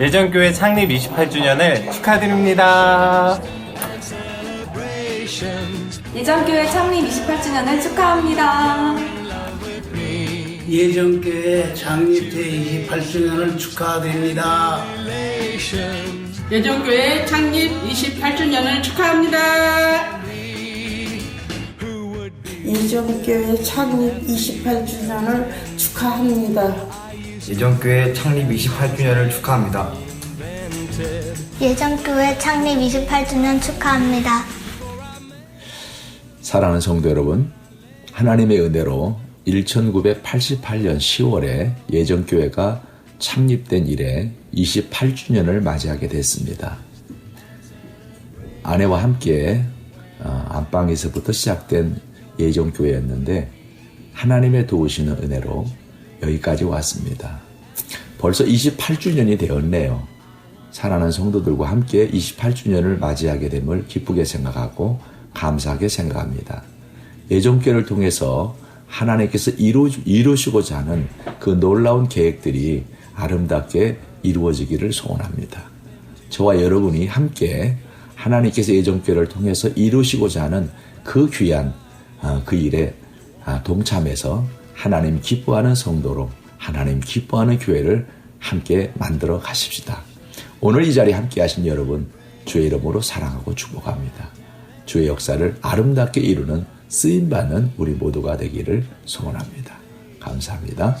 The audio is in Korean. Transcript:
예전교회 창립 28주년을 축하드립니다. 예전교회 창립 28주년을 축하합니다. 예정교회 창립제 28주년을 축하드립니다. 예정교회 창립 28주년을 축하합니다. 예정교회 창립 28주년을 축하합니다. 예정교회 창립 28주년을 축하합니다. 예정교회 창립 28주년 축하합니다. 사랑하는 성도 여러분, 하나님의 은혜로 1988년 10월에 예정교회가 창립된 이래 28주년을 맞이하게 됐습니다. 아내와 함께 어, 안방에서부터 시작된 예정교회였는데 하나님의 도우시는 은혜로 여기까지 왔습니다. 벌써 28주년이 되었네요. 사랑하는 성도들과 함께 28주년을 맞이하게 됨을 기쁘게 생각하고 감사하게 생각합니다. 예정교를 통해서 하나님께서 이루, 이루시고자 하는 그 놀라운 계획들이 아름답게 이루어지기를 소원합니다. 저와 여러분이 함께 하나님께서 예정교를 통해서 이루시고자 하는 그 귀한 어, 그 일에 아, 동참해서 하나님 기뻐하는 성도로 하나님 기뻐하는 교회를 함께 만들어 가십시다. 오늘 이 자리에 함께 하신 여러분, 주의 이름으로 사랑하고 축복합니다. 주의 역사를 아름답게 이루는 쓰임받는 우리 모두가 되기를 소원합니다. 감사합니다.